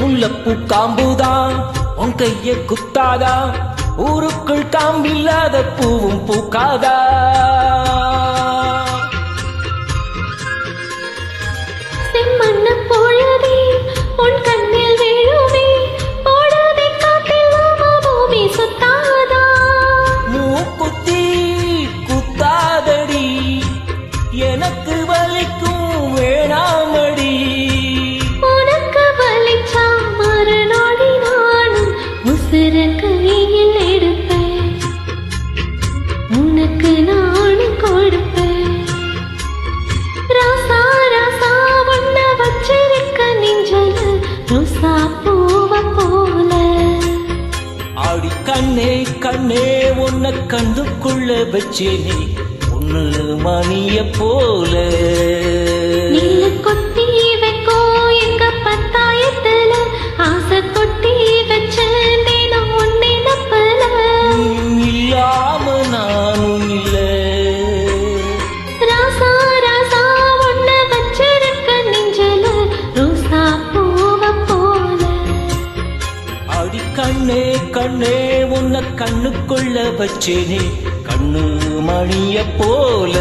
முல்லப்பூ காம்புதான் உன் கைய குத்தாதா? ஊருக்குள் காம்பில்லாத பூவும் பூக்காதா? உசுர கையில் எடுப்பேன். உனக்கு நானும் கொடுப்பேன். ராசா ராசா ஒன்ன வச்சிருக்க நெஞ்சல ரோசா பூவ போல. ஆடி கண்ணே கண்ணே உன்னை கண்ணுக்குள்ள வச்சேனே உன்னு மணிய போல. போல. அடி கண்ணே கண்ணே உன்னை கண்ணுக்குள்ள வச்சேனே கண்ணு மணிய போல.